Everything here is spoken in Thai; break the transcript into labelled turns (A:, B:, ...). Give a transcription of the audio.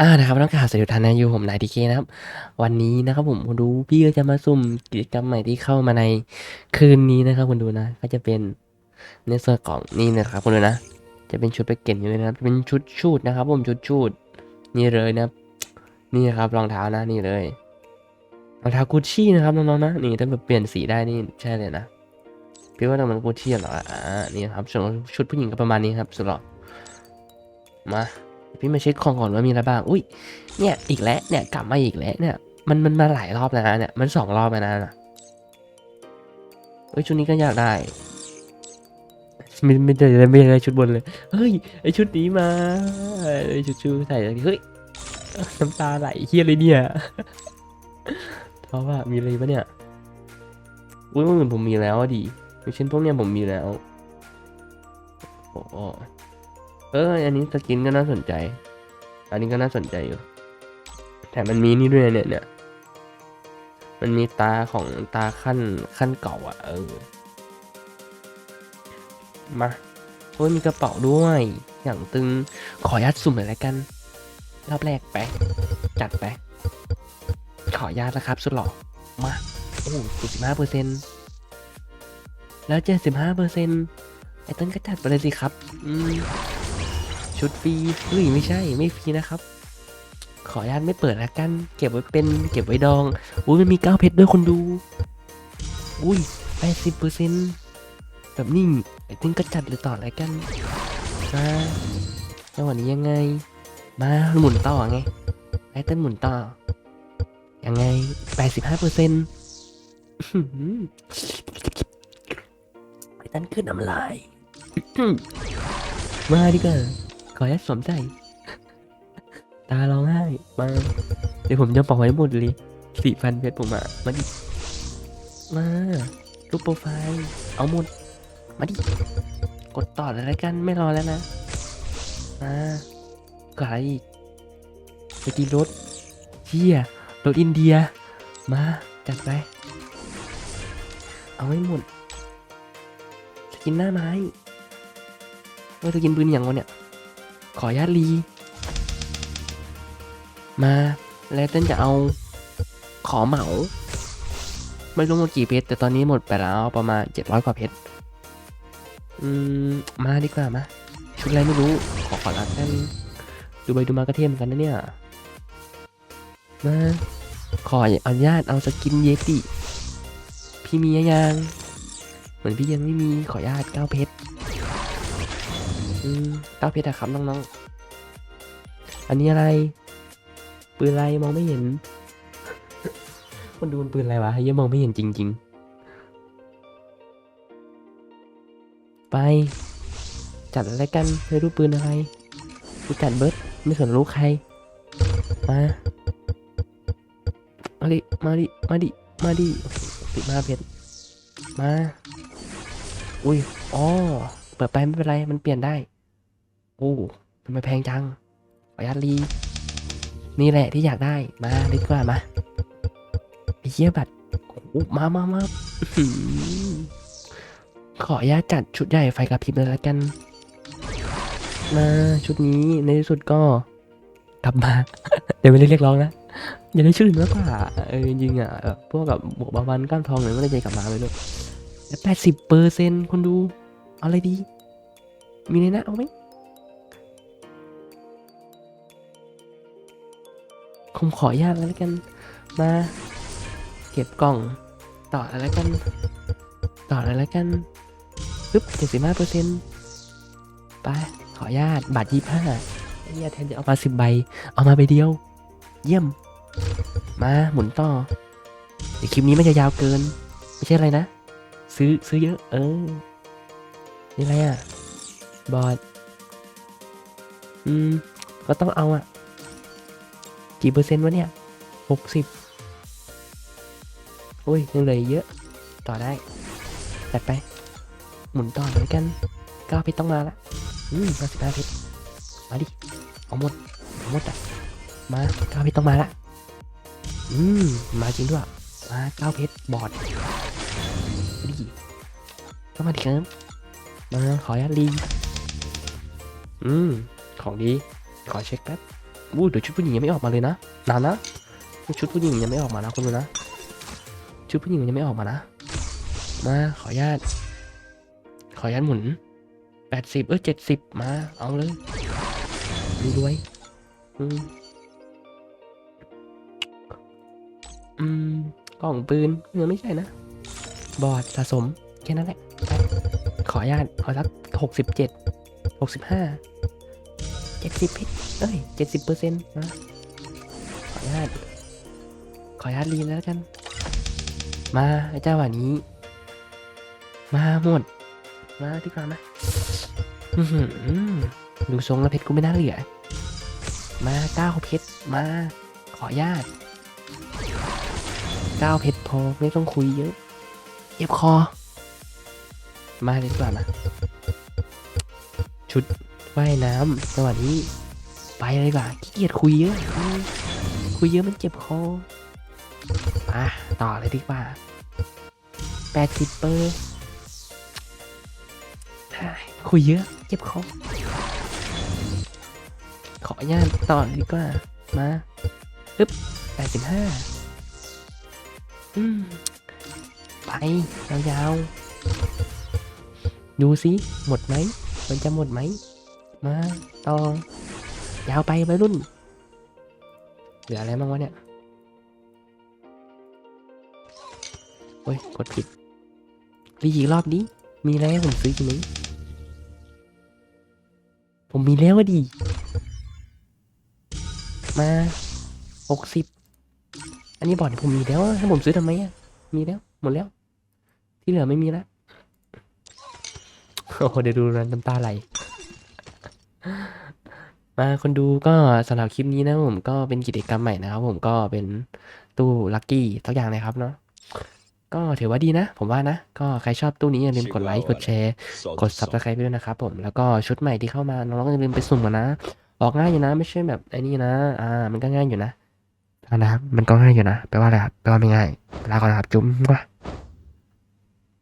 A: อ่านะครับต้องกราบสวัสดีทุกท่านนะอยู่ผมนายทีเคนะครับ วันนี้นะครับผมคุณดูพี่ก็จะมาสุ่มกิจกรรมใหม่ที่เข้ามาในคืนนี้นะครับคุณดูนะ ก็จะเป็นในส่วนของนี่นะครับคุณดูนะ จะเป็นชุดไปเก็ตอยู่เลยนะครับเป็นชุดชูดนะครับ ผมชุดชูดนี่เลยนะครับนี่ครับรองเท้านะนี่เลยรองเท้ากุชชี่นะครับน้องๆนะนี่ถ้าแบบเปลี่ยนสีได้นี่ใช่เลยนะพี่ว่าต้องมันกุชชี่เหรออ่านี่ครับส่วนชุดผู้หญิงก็ประมาณนี้ครับสุดหล่อมา พี่มาเช็คของก่อนว่ามีอะไรบ้าง อุ้ย เนี่ยอีกแล้ว เนี่ยกลับมาอีกแล้วเนี่ย มันมันมาหลายรอบแล้วนะเนี่ย มันสองรอบแล้วนะเฮ้ยชุดนี้ก็อยากได้ไม่ไม่ได้ไม่ได้ชุดบนเลย เฮ้ยไอชุดนี้มาไอชุดชูใส่เฮ้ยน้ำตาไหลเฮียเลยเนี่ยเพราะว่ามีอะไรปะเนี่ย อุ้ยเมื่อคืนผมมีแล้วดิอย่างเช่นพวกเนี้ยผมมีแล้วโอ้ เออ อันนี้สกินก็น่าสนใจ อันนี้ก็น่าสนใจอยู่ แต่มันมีนี่ด้วยเนี่ยเนี่ย มันมีตาของตาขั้นขั้นเก่าอะ เออ มาโอ้ยมีกระเป๋าด้วย อย่างตึง ขอยัดสุ่มหน่อยละกัน รอบแรกไป จัดไป ขออนุญาตนะครับ สุดหล่อ มา โอ้สิบห้าเปอร์เซ็นแล้วเจ็ดสิบห้าเปอร์เซ็นไอ้ต้นก็จัดไปเลยสิครับ อืม ชุดฟรีเฮ้ยไม่ใช่ไม่ฟรีนะครับ ขออนุญาตไม่เปิดละกัน เก็บไว้เป็นเก็บไว้ดอง อุ้ยมันมีเก้าเพชรด้วยคนดู อุ้ยแปดสิบเปอร์เซ็นต์แบบนี้ไอ้ตึงก็จัดเลยต่อละกันมาจังหวะนี้ยังไง มาหมุนต่อไงไอ้เต้นหมุนต่อ ยังไงแปดสิบห้าเปอร์เซ็นต์ไอ้ต้นขึ้นน้ำลาย มาดีกว่า อยัดสวมใจตาร้องไห้มาเดี๋ยวผมจะปล่อยไว้หมดเลยสี่พันเพชรผมอะมาดิมารูปโปรไฟล์ เอาหมด มาดิ กดต่อเลยละกันไม่รอแล้วนะมาก็อะไรอีกไปตีรถเฮียรถอินเดีย มา จัดไป เอาให้หมดสกินหน้าไม้ว่าจะกินปืนอย่างวะเนี่ย ขอญาตรีมาแล้วเต้นจะเอาขอเหมา ไม่รู้หมดกี่เพชรแต่ตอนนี้หมดไปแล้วประมาณเจ็ดร้อยกว่าเพชรอืม มาดีกว่ามาชุดอะไรไม่รู้ ขอขอรับกันดูไปดูมากระเทียมอนกันนะเนี่ยมาขออนุญาตเอาสกินเยติ พี่มียัง เหมือนพี่ยังไม่มีขออนุญาตเก้าเพชร อืมเก้าเพชรอะครับน้องๆ อันนี้อะไร ปืนอะไรมองไม่เห็น มันดูนปืนอะไรวะเยังมองไม่เห็นจริง ๆ ไป จัดอะไรกันไม่รู้ปืนอะไรกูจัดเบิร์ดไม่สนรู้ใคร มา มาดิ มาดิ มาดิ มาดิติดมาเพชรมา อุ้ย อ๋อ เปิดไปไม่เป็นไร มันเปลี่ยนได้ โอ้ทำไมแพงจังขออนุญาตรี นี่แหละที่อยากได้ มาดีกว่ามาไอ้เหี้ยบัตรโอ้มามามาขออนุญาตจัดชุดใหญ่ไฟกระพริบเลยละกัน มาชุดนี้ในที่สุดก็กลับมา เดี๋ยวไม่ได้เรียกร้องนะอย่าได้ชื่นมากกว่าเออจริงอะแบบพวกกับบวกบาวันก้านทองเลยไม่ได้ใจกลับมาเลยด้วยแปดสิบเปอร์เซ็นต์คนดู เอาอะไรดี มีในหนะเอาไหม ผมขอญาตแล้วกัน มา เก็บกล่อง ต่อแล้วกัน ต่อแล้วกันปึ๊บเจ็ดสิบห้าเปอร์เซ็นต์ไป ขอญาตบาทยี่ห้าไอ้เหี้ยแทนจะเอามาสิบใบ เอามาใบเดียว เยี่ยม มาหมุนต่อเดี๋ยวคลิปนี้ไมันจะยาวเกิน ไม่ใช่อะไรนะ ซื้อซื้อเยอะ เออ นี่อะไรอะ บอดอืม ก็ต้องเอาอะ กี่เปอร์เซ็นต์วะเนี่ยหกสิบโอ้ยยังเหลือเยอะ ต่อได้จัดไป หมุนต่อเลยกันเก้าเพชรต้องมาละอืมมาสิบห้าเพชรมาดิ เอาหมดเอาหมดอะ มาเก้าเพชรต้องมาละอืม มาจริงด้วย มาเก้าเพชรบอดดิก็มาดิครับมาขออนุญาตรี อืม ของดี ขอเช็คแป๊บ อู้เดี๋ยวชุดผู้หญิงยังไม่ออกมาเลยนะนานนะชุดผู้หญิงยังไม่ออกมานะคุณดูนะ ชุดผู้หญิงยังไม่ออกมานะ มาขออนุญาต ขออนุญาตหมุนแปดสิบเออเจ็ดสิบมา เอาเลยรวยรวยอืมอืมกล่องปืนยังไม่ใช่นะ บอดสะสม แค่นั้นแหละ ขออนุญาตขอสักหกสิบเจ็ดหกสิบห้า เจ็ดสิบเพชรเอ้ยเจ็ดสิบเปอร์เซ็นต์นะขออนุญาตขออนุญาตรีนแล้วกัน มาไอ้เจ้าวานี้ มาหมด มาดีกว่ามาอื้อหือดูทรงแล้วเพชรกูไม่น่าเหลือ มาเก้าเพชรมา ขออนุญาตเก้าเพชรพอไม่ต้องคุยเยอะเย็บคอ มาเลยดีกว่ามาชุด ว่ายน้ำจังหวะนี้ไปเลยดีกว่าขี้เกียจคุยเยอะ คุยเยอะมันเจ็บคอมาต่อเลยดีกว่าแปดสิบเปอร์คุยเยอะเจ็บคอขออนุญาตต่อดีกว่า มาปึ๊บแปดสิบห้าอืม ไป ยาวๆ ดูสิ หมดไหม มันจะหมดไหม มาต่อยาวไปไปรุ่น เหลืออะไรบ้างวะเนี่ย โอ้ย กดผิดรีอีกรอบนี้ มีอะไรให้ผมซื้อกี่นี้ผมมีแล้วดี มาหกสิบอันนี้บอร์ดผมมีแล้วให้ผมซื้อทำไมอะ มีแล้ว หมดแล้ว ที่เหลือไม่มีล้วโอ้โหเดี๋ยวดูนะน้ำตาไหล มาคนดูก็สำหรับคลิปนี้นะผมก็เป็นกิจกรรมใหม่นะครับผมก็เป็นตู้ลัคกี้สักอย่างเลยครับเนาะก็ถือว่าดีนะ ผมว่านะ ก็ใครชอบตู้นี้อย่าลืมกดไลค์กดแชร์กด subscribe ด้วยนะครับผมแล้วก็ชุดใหม่ที่เข้ามาน้องๆอย่าลืมไปสุ่มกันนะ ออกง่ายอยู่นะไม่ใช่แบบไอ้นี่นะอ่ามันก็ง่ายอยู่นะนะครับมันก็ง่ายอยู่นะแปลว่าอะไรครับแปลว่าไม่ง่ายลาก่อนครับจุ๊บ